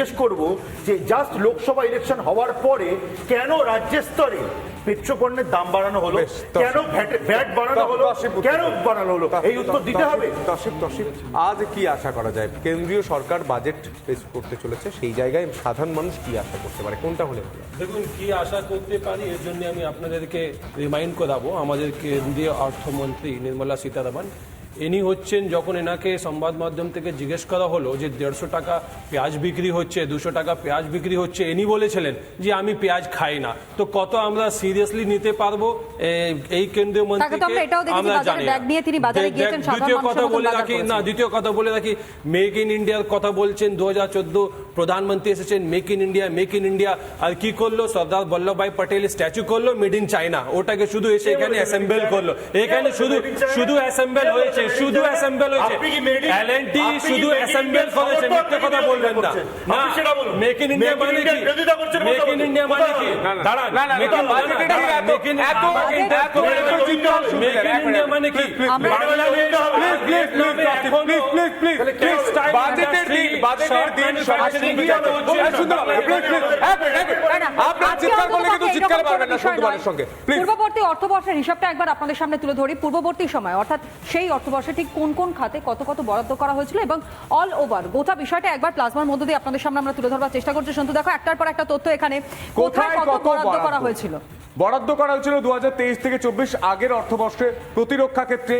জিজ্ঞেস করব যে জাস্ট লোকসভা ইলেকশন হওয়ার পরে কেন রাজ্য স্তরে পেট্রোপণ্যের দাম বাড়ানো হলো? কেন ভ্যাট বাড়ানো হলো? কেন বাড়ানো হলো? এই উত্তর দিতে হবে? তসিফ তসিফ আজ কি আশা করা যায়? কেন্দ্রীয় সরকার বাজেট পেশ করতে চলেছে সেই জায়গায় সাধারণ মানুষ কি আশা করতে পারে? কোনটা হলে দেখুন কি আশা করতে পারি এর জন্য আমি আপনাদেরকে রিমাইন্ড করাবো। আমাদের কেন্দ্রীয় অর্থমন্ত্রী নির্মলা সীতারামন ইনি হচ্ছেন যখন এনাকে সংবাদ মাধ্যম থেকে জিজ্ঞেস করা হলো যে দেড়শো টাকা পেঁয়াজ বিক্রি হচ্ছে দুশো টাকা পেঁয়াজ বিক্রি হচ্ছে ইনি বলেছিলেন যে আমি পেঁয়াজ খাই না। তো কত আমরা সিরিয়াসলি নিতে পারব? এই কেন্দ্রীয় মন্ত্রী আমরা জানি দ্বিতীয় কথা বলে রাখি না দ্বিতীয় কথা বলে রাখি মেক ইন ইন্ডিয়ার কথা বলছেন দু হাজার চোদ্দ প্রধানমন্ত্রী এসেছেন make in India make in India আর কি করল? সর্দার বল্লভভাই পটেল স্ট্যাচু করল মেড ইন চাইনা ওটাকে শুধু এসে এখানে অ্যাসেম্বল করল। এখানে শুধু শুধু অ্যাসেম্বল হয়েছে শুধু অ্যাসেম্বল হয়েছে। এলএনটি শুধু অ্যাসেম্বল করেছে মিথ্যে কথা বলবেন না। না। মেক ইন ইন্ডিয়া মানে কি? মেক ইন ইন্ডিয়া মানে কি? দাঁড়ান মেক ইন ইন্ডিয়া মানে কি বাজেটের দিন, বাজেটের দিন শুনতে আপনার চিৎকার করলে কিন্তু চিৎকার পারবেন না শুনতে। সঙ্গে। পূর্ববর্তী অর্থবর্ষের হিসাবটা একবার আপনাদের সামনে তুলে ধরি। পূর্ববর্তী সময় অর্থাৎ সেই অর্থবর্ষে ঠিক কোন কোন খাতে কত কত বরাদ্দ করা হয়েছিল এবং অল ওভার গোটা বিষয়টা একবার প্লাজমার মধ্যে দিয়ে আপনাদের সামনে আমরা তুলে ধরবার চেষ্টা করছি। সন্তু দেখো একটার পর একটা তথ্য এখানে। কোথায় কত বরাদ্দ করা হয়েছিল? বরাদ্দ করা হয়েছিল দু হাজার তেইশ থেকে চব্বিশ আগের অর্থবর্ষে প্রতিরক্ষা ক্ষেত্রে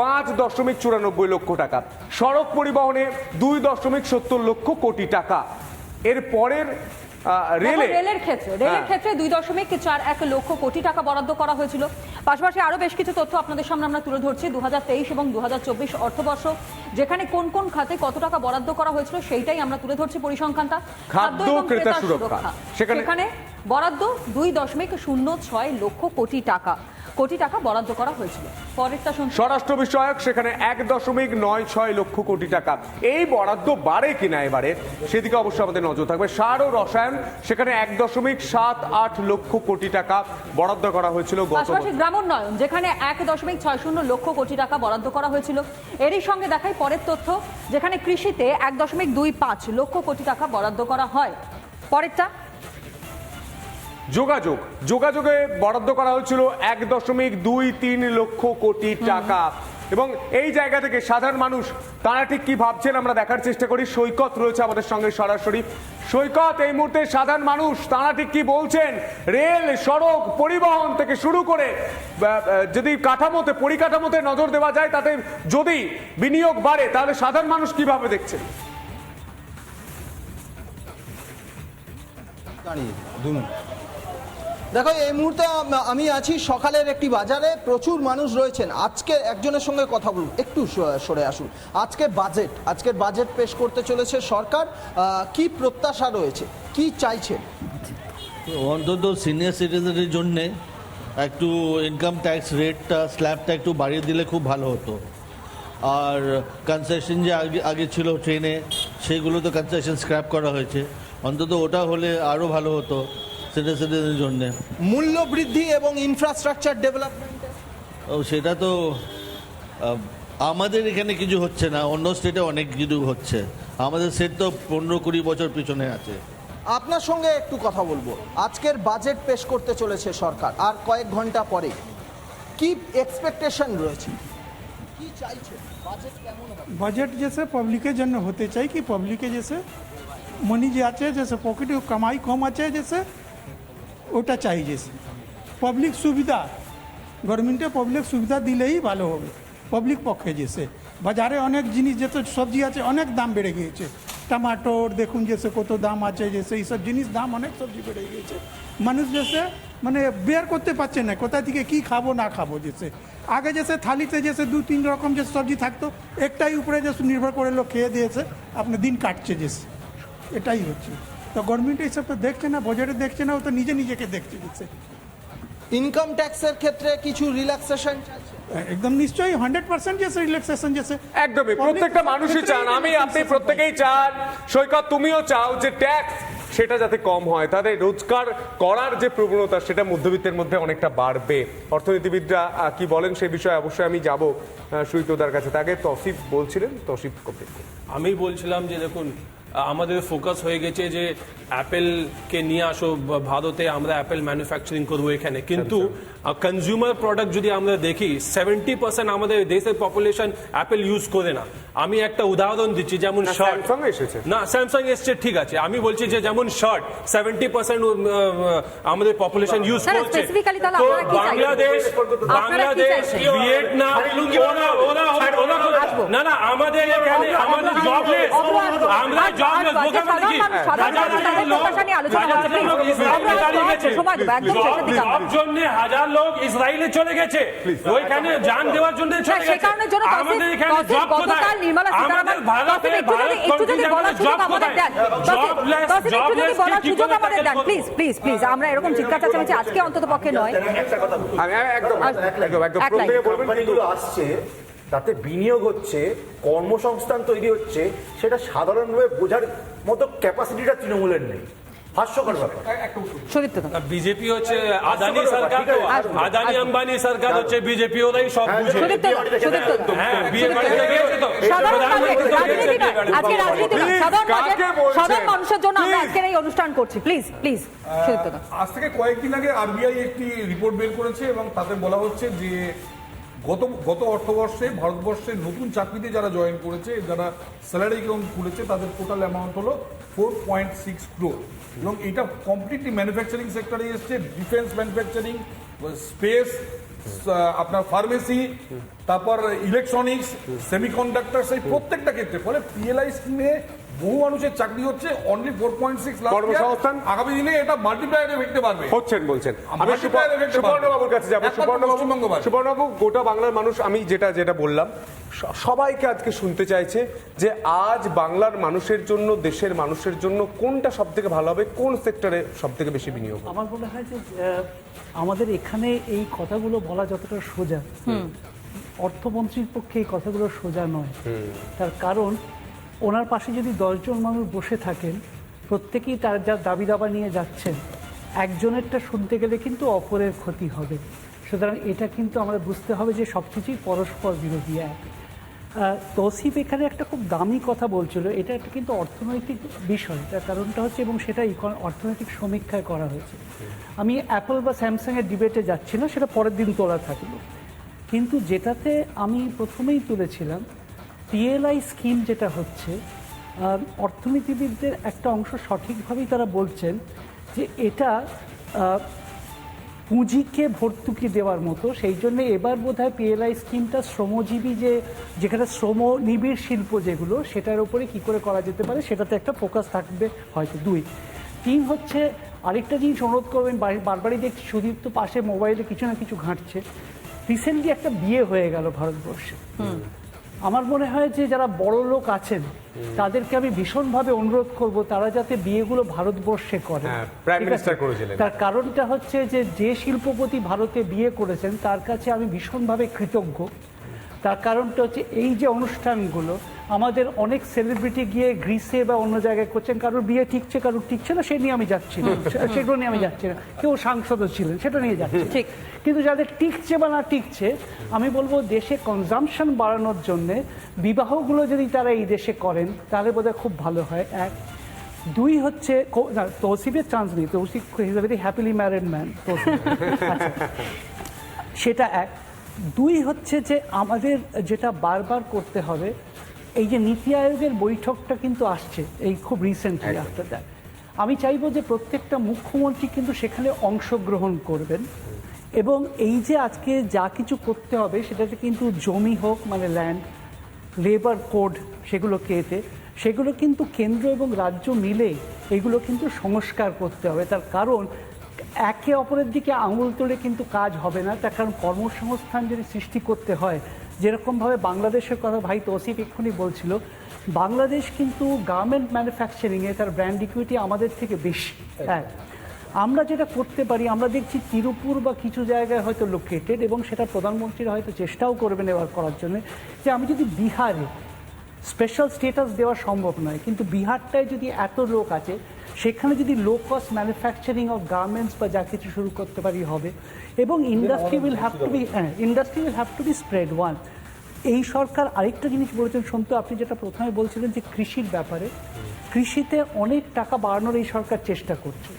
পাঁচ দশমিক চুরানব্বই লক্ষ টাকা। সড়ক পরিবহনে দুই দশমিক সত্তর লক্ষ কোটি টাকা। এর পরের রেলে রেলের ক্ষেত্রে রেলের হ্যাঁ। ক্ষেত্রে দুই দশমিক চার এক লক্ষ কোটি টাকা বরাদ্দ করা হয়েছিল। পাশাপাশি আরও বেশ কিছু তথ্য আপনাদের সামনে আমরা তুলে ধরছি। দু হাজার তেইশ এবং দু হাজার চব্বিশ অর্থবর্ষ যেখানে কোন কোন খাতে কত টাকা বরাদ্দ করা হয়েছিল সেইটাই আমরা তুলে ধরছি পরিসংখ্যানটা। খাদ্য ক্রেতা সুরক্ষা। সেখানে বরাদ্দ দুই দশমিক শূন্য ছয় লক্ষ কোটি টাকা। কোটি টাকা বরাদ্দ করা হয়েছিল। পরেরটা স্বরাষ্ট্র বিষয়ক সেখানে এক দশমিক নয় ছয় লক্ষ কোটি টাকা। এই বরাদ্দ বাড়ে কিনা এবারে সেদিকে অবশ্যই আমাদের নজর থাকবে। সার ও রসায়ন সেখানে এক দশমিক সাত আট লক্ষ কোটি টাকা বরাদ্দ করা হয়েছিল পাশাপাশি গ্রামোন্নয়ন যেখানে এক দশমিক ছয় শূন্য লক্ষ কোটি টাকা বরাদ্দ করা হয়েছিল। এরই সঙ্গে দেখাই পরের তথ্য যেখানে কৃষিতে এক দশমিক দুই পাঁচ লক্ষ কোটি টাকা বরাদ্দ করা হয়। পরেরটা। যোগাযোগ। যোগাযোগে বরাদ্দ করা হয়েছিল এক দশমিক দুই তিন লক্ষ কোটি টাকা। এবং এই জায়গা থেকে সাধারণ মানুষ তারা ঠিক কি ভাবছেন আমরা দেখার চেষ্টা করি। সৈকত রয়েছে আমাদের সঙ্গে সরাসরি। সৈকত এই মুহূর্তে সাধারণ মানুষ তারা ঠিক কি বলছেন? রেল সড়ক পরিবহন থেকে শুরু করে যদি কাঠামোতে পরিকাঠামোতে নজর দেওয়া যায় তাতে যদি বিনিয়োগ বাড়ে তাহলে সাধারণ মানুষ কীভাবে দেখছেন? দাঁড়িয়ে মিনিট। দেখো, এই মুহূর্তে আমি আছি সকালের একটি বাজারে, প্রচুর মানুষ রয়েছেন। আজকে একজনের সঙ্গে কথা বলুন, একটু সরে আসুন। আজকে বাজেট আজকের বাজেট পেশ করতে চলেছে সরকার কি প্রত্যাশা রয়েছে, কি চাইছেন? অন্তত সিনিয়র সিটিজেনের জন্য একটু ইনকাম ট্যাক্স রেটটা স্ল্যাবটা একটু বাড়িয়ে দিলে খুব ভালো হতো। আর কনসেশন যে আগে আগে ছিল ট্রেনে সেগুলো তো কনসেশন স্ক্র্যাপ করা হয়েছে। অন্তত ওটা হলে আরও ভালো হতো। সিনিয়র সিটিজেনের জন্যে মূল্য বৃদ্ধি এবং ইনফ্রাস্ট্রাকচার ডেভেলপমেন্ট ও সেটা তো আহ, আমাদের এখানে কিছু হচ্ছে না অন্য স্টেটে অনেক কিছু হচ্ছে আমাদের স্টেট তো পনেরো কুড়ি বছর পিছনে আছে আপনার সঙ্গে একটু কথা বলবো আজকের বাজেট পেশ করতে চলেছে সরকার আর কয়েক ঘন্টা পরে কি এক্সপেকটেশন রয়েছে কি চাইছে বাজেট কেমন হবে बजट जैसे पब्लिक के जन होते चाहिए कि पब्लिक के जैसे मनी যে আছে जैसे पॉकेट कमाई कम আছে जैसे ওটা চাই जैसे পাবলিক সুবিধা গভর্নমেন্টে পাবলিক সুবিধা দিলেই ভালো হবে। পাবলিক পক্ষে যেসে। বাজারে অনেক জিনিস যেতে, সবজি আছে, অনেক দাম বেড়ে গিয়েছে। টমাটোর দেখুন যেসে কত দাম আছে, যেসে এইসব জিনিস, দাম অনেক সবজি বেড়ে গিয়েছে। মানুষ যেসে মানে বের করতে পারছে না কোথা থেকে কি খাব, না খাব যেসে। আগে যেসে থালিতে যেসে দু, তিন রকম যে সবজি থাকতো, একটাই উপরে যে নির্ভর করে লোক খেয়ে দিয়েছে আপনার দিন কাটছে যেসে। এটাই হচ্ছে। তো গভর্নমেন্ট এইসব তো দেখছে না বাজারে দেখছে না ও তো নিজে নিজেকে দেখছে দিচ্ছে ইনকাম ট্যাক্সের ক্ষেত্রে কিছু রিল্যাক্সেশন একদম নিশ্চয়ই হান্ড্রেড পার্সেন্ট যেসে রিল্যাক্সেশন যেসে একদমই প্রত্যেকটা মানুষই চান আমি আপনি প্রত্যেকেই চান। সৈকত তুমিও চাও যে ট্যাক্স সেটা যাতে কম হয় তাদের রোজগার করার যে প্রবণতা সেটা মধ্যবিত্তের মধ্যে অনেকটা বাড়বে। অর্থনীতিবিদরা কি বলেন সেই বিষয়ে অবশ্যই আমি যাব সুইতোদার কাছে। তাকে তসিফ বলছিলেন তসিফ কমপ্লিট আমি বলছিলাম যে দেখুন আমাদের ফোকাস হয়ে গেছে যে অ্যাপেলকে নিয়ে আসো ভারতে আমরা অ্যাপেল ম্যানুফ্যাকচারিং করব এখানে। কিন্তু কনজিউমার প্রোডাক্ট যদি আমরা দেখি সেভেন্টি পার্সেন্ট আমাদের দেশের পপুলেশন অ্যাপেল ইউজ করে না। আমি একটা উদাহরণ দিচ্ছি যেমন শার্ট এসেছে। না স্যামসাং এসছে ঠিক আছে। আমি বলছি যে যেমন শার্ট সেভেন্টি পার্সেন্ট আমাদের পপুলেশন ইউজ করছে। তো? বাংলাদেশ বাংলাদেশ ভিয়েতনাম ওরা ওরা ওরা না না আমাদের এখানে আমাদের জবলেস আমরা জবলেস মানে হাজার হাজার লোক হাজার লোক ইসরায়েলে দাঁড়িয়ে গেছে। জব জন্য হাজার লোক ইসরায়েলে চলে গেছে। ওইখানে জান দেওয়ার জন্য চলে গেছে। আমাদের এখানে জব কোথায়? নির্মলা সীতারামন- আমাদের ভারতে তৌসিফ একটু যদি- ভারত একটু যদি country বলার সুযোগ আমাদের দেন। তৌসিফ- জবলেস তৌসিফ একটু যদি বলার সুযোগ আমাদের দেন প্লিজ প্লিজ প্লিজ আমরা এরকম চিৎকার চাচামেচি আজকে অন্তত পক্ষে নয়। আমি একদম একদম একদম কোম্পানিগুলো আসছে তাতে বিনিয়োগ হচ্ছে কর্মসংস্থান তৈরি হচ্ছে সেটা সাধারণভাবে বোঝার মতো ক্যাপাসিটিটা তৃণমূলের নেই। বিজেপি হচ্ছে আদানি সরকার তো। আদানি আম্বানি সরকার হচ্ছে বিজেপি ওরাই সব বুঝে। হ্যাঁ বিয়ে তো সাধারণ বাজেট, প্রধানমন্ত্রী তো রাজনীতি নয়, আজকে রাজনীতি নয়, সাধারণ বাজেট, কাকে বলছেন? সাধারণ মানুষের জন্য আমরা আজকের এই অনুষ্ঠান করছি। প্লিজ প্লিজ আজ থেকে কয়েকদিন আগে আরবিআই একটি রিপোর্ট বের করেছে এবং তাতে বলা হচ্ছে যে গত গত অর্থবর্ষে ভারতবর্ষে নতুন চাকরিতে যারা জয়েন করেছে যারা স্যালারি অ্যাকাউন্ট খুলেছে তাদের টোটাল অ্যামাউন্ট হলো ফোর পয়েন্ট সিক্স ক্রোর এবং এটা কমপ্লিটলি ম্যানুফ্যাকচারিং সেক্টরে এসছে ডিফেন্স ম্যানুফ্যাকচারিং স্পেস আপনার ফার্মেসি তারপর ইলেকট্রনিক্স সেমিকন্ডাক্টর সেই প্রত্যেকটা ক্ষেত্রে। ফলে পিএলআই স্কিমে বহু মানুষের চাকরি হচ্ছে অনলি ফোর পয়েন্ট সিক্স কর্মসংস্থান? আগামী দিনে এটা মাল্টিপ্লায়ার এফেক্টে পারবে। হচ্ছেন বলছেন। আমি সুবর্ণবাবুর কাছে যাব সুবর্ণবাবু। সুবর্ণবাবু গোটা বাংলার মানুষ আমি যেটা যেটা বললাম সবাইকে আজকে শুনতে চাইছে যে আজ বাংলার মানুষের জন্য দেশের মানুষের জন্য কোনটা সব থেকে ভালো হবে কোন সেক্টরে সব থেকে বেশি বিনিয়োগ আমার মনে হয় যে আমাদের এখানে এই কথাগুলো বলা যতটা সোজা। অর্থমন্ত্রীর পক্ষে এই কথাগুলো সোজা নয়। তার কারণ ওনার পাশে যদি দশজন মানুষ বসে থাকেন, প্রত্যেকেই তার যা দাবি দাবা নিয়ে যাচ্ছেন, একজনেরটা শুনতে গেলে কিন্তু অপরের ক্ষতি হবে। সুতরাং এটা কিন্তু আমরা বুঝতে হবে যে সব কিছুই পরস্পর বিরোধী এক। তৌসিফ এখানে একটা খুব দামি কথা বলছিল, এটা একটা কিন্তু অর্থনৈতিক বিষয়। তার কারণটা হচ্ছে এবং সেটা অর্থনৈতিক সমীক্ষায় করা হয়েছে। আমি অ্যাপল বা স্যামসাংয়ের ডিবেটে যাচ্ছি না সেটা পরের দিন তোলা থাকল। কিন্তু যেটাতে আমি প্রথমেই তুলেছিলাম পিএলআই স্কিম যেটা হচ্ছে অর্থনীতিবিদদের একটা অংশ সঠিকভাবেই তারা বলছেন যে এটা পুঁজিকে ভর্তুকি দেওয়ার মতো। সেই জন্য এবার বোধ হয় পিএলআই স্কিমটা শ্রমজীবী যে, যেখানে শ্রম নিবিড় শিল্প যেগুলো, সেটার উপরে কি করে করা যেতে পারে, সেটাতে একটা ফোকাস থাকবে হয়তো দুই। তিন হচ্ছে, আরেকটা জিনিস অনুরোধ করবেন বারবারই দেখছি সুদীপ্ত পাশে মোবাইলে কিছু না কিছু ঘাঁটছে। রিসেন্টলি একটা বিয়ে হয়ে গেল ভারতবর্ষে। আমার মনে হয় যে যারা বড় লোক আছেন তাদেরকে আমি ভীষণভাবে অনুরোধ করব তারা যাতে বিয়েগুলো ভারতবর্ষে করে। হ্যাঁ। তার কারণটা হচ্ছে যে যে শিল্পপতি ভারতে বিয়ে করেছেন তার কাছে আমি ভীষণভাবে কৃতজ্ঞ। তার কারণটা হচ্ছে এই যে অনুষ্ঠানগুলো আমাদের অনেক সেলিব্রিটি গিয়ে গ্রিসে বা অন্য জায়গায় করছেন কারোর বিয়ে ঠিকছে কারোর ঠিকছে না সে নিয়ে আমি যাচ্ছি না। সেগুলো নিয়ে আমি যাচ্ছি না। কেউ সাংসদও ছিলেন সেটা নিয়ে যাচ্ছি ঠিক। কিন্তু যাদের টিকছে বা না টিকছে আমি বলব দেশে কনজামশন বাড়ানোর জন্যে বিবাহগুলো যদি তারা এই দেশে করেন তাহলে বোধহয় খুব ভালো হয়। এক দুই হচ্ছে না, তৌসিফের চান্স নেই। Tausif is very happily married man সেটা এক। দুই হচ্ছে যে আমাদের যেটা বারবার করতে হবে এই যে নীতি আয়োগের বৈঠকটা কিন্তু আসছে এই খুব রিসেন্টলি আফটার দ্যাট আমি চাইব যে প্রত্যেকটা মুখ্যমন্ত্রী কিন্তু সেখানে অংশগ্রহণ করবেন এবং এই যে আজকে যা কিছু করতে হবে সেটাতে কিন্তু জমি হোক মানে ল্যান্ড লেবার কোড সেগুলো কেতে সেগুলো কিন্তু কেন্দ্র এবং রাজ্য মিলে এগুলো কিন্তু সংস্কার করতে হবে। তার কারণ একে অপরের দিকে আঙুল তুলে কিন্তু কাজ হবে না, তার কারণ কর্মসংস্থান যদি সৃষ্টি করতে হয়, যেরকমভাবে বাংলাদেশের কথা ভাই তৌসিফ এক্ষুনি বলছিল, বাংলাদেশ কিন্তু গার্মেন্ট ম্যানুফ্যাকচারিংয়ে তার ব্র্যান্ড ইকুইটি আমাদের থেকে বেশি। হ্যাঁ আমরা যেটা করতে পারি, আমরা দেখছি তিরুপুর বা কিছু জায়গায় হয়তো লোকেটেড এবং সেটা প্রধানমন্ত্রীরা হয়তো চেষ্টাও করবেন এবার করার জন্য, যে আমি যদি বিহারে স্পেশাল স্টেটাস দেওয়া সম্ভব নয়, কিন্তু বিহারটায় যদি এত লোক আছে সেখানে যদি low cost manufacturing of garments বা যা কিছু শুরু করতে পারি হবে। এবং industry will have to be হ্যাঁ industry will have to be spread one এই সরকার আরেকটা জিনিস বলেছেন সন্তু আপনি যেটা প্রথমে বলছিলেন যে কৃষির ব্যাপারে কৃষিতে অনেক টাকা বাড়ানোর এই সরকার চেষ্টা করছে।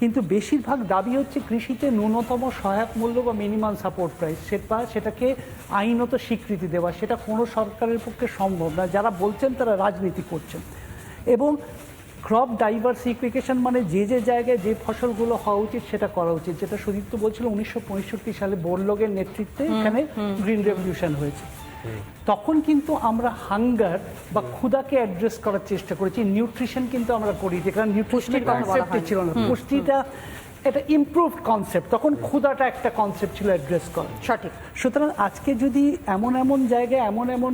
কিন্তু বেশিরভাগ দাবি হচ্ছে কৃষিতে ন্যূনতম সহায়ক মূল্য বা মিনিমাম সাপোর্ট প্রাইস সেটা সেটাকে আইনত স্বীকৃতি দেওয়া সেটা কোনো সরকারের পক্ষে সম্ভব না। যারা বলছেন তারা রাজনীতি করছেন। এবং ক্রপ ডাইভার্সিফিকেশন মানে যে যে জায়গায় যে ফসলগুলো হওয়া উচিত সেটা করা উচিত। যেটা সুদীপ্ত বলছিল উনিশশো পঁয়ষট্টি সালে বোরলগের নেতৃত্বে এখানে গ্রিন রেভলিউশন হয়েছে। তখন কিন্তু আমরা হাঙ্গার বা ক্ষুদাকে অ্যাড্রেস করার চেষ্টা করেছি। নিউট্রিশন কিন্তু আমরা করি যে কারণ নিউট্রিশনের। ছিল না। পুষ্টিটা এটা ইমপ্রুভড কনসেপ্ট তখন ক্ষুদাটা একটা কনসেপ্ট ছিল অ্যাড্রেস করা। সঠিক। সুতরাং আজকে যদি এমন এমন জায়গায় এমন এমন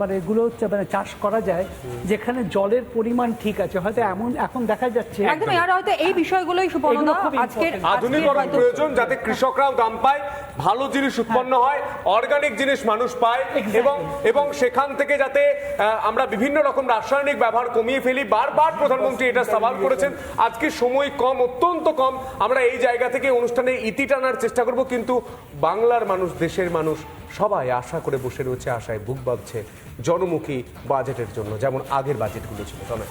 মানে এগুলো হচ্ছে মানে চাষ করা যায় যেখানে জলের পরিমাণ ঠিক আছে হয়তো এমন এখন দেখা যাচ্ছে। একদমই আর হয়তো এই বিষয়গুলোই সুপর্ণদা আজকের আধুনিকরণ প্রয়োজন যাতে কৃষকরাও দাম পায় ভালো জিনিস উৎপন্ন হয়। অর্গানিক জিনিস মানুষ পায় এবং এবং সেখান থেকে যাতে আমরা বিভিন্ন রকম রাসায়নিক ব্যবহার কমিয়ে ফেলি। বারবার প্রধানমন্ত্রী এটা সওয়াল করেছেন। আজকে সময় কম অত্যন্ত কম। আমরা এই জায়গা থেকে অনুষ্ঠানে ইতি টানার চেষ্টা করব, কিন্তু বাংলার মানুষ, দেশের মানুষ সবাই আশা করে বসে রয়েছে, আশায় বুক বাঁধছে জনমুখী বাজেটের জন্য, যেমন আগের বাজেটগুলো ছিল। তবে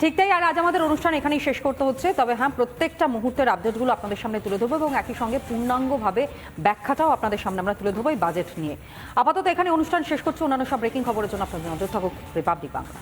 ঠিক তাই, আর আজ আমাদের অনুষ্ঠান এখানেই শেষ করতে হচ্ছে, তবে হ্যাঁ প্রত্যেকটা মুহূর্তের আপডেটগুলো আপনাদের সামনে তুলে ধরবো, এবং একই সঙ্গে পূর্ণাঙ্গভাবে ব্যাখ্যাটাও আপনাদের সামনে আমরা তুলে ধরবো এই বাজেট নিয়ে। আপাতত এখানে অনুষ্ঠান শেষ করছে, অন্যান্য সব ব্রেকিং খবরের জন্য আপনাদের নজর থাকুক রিপাবলিক বাংলা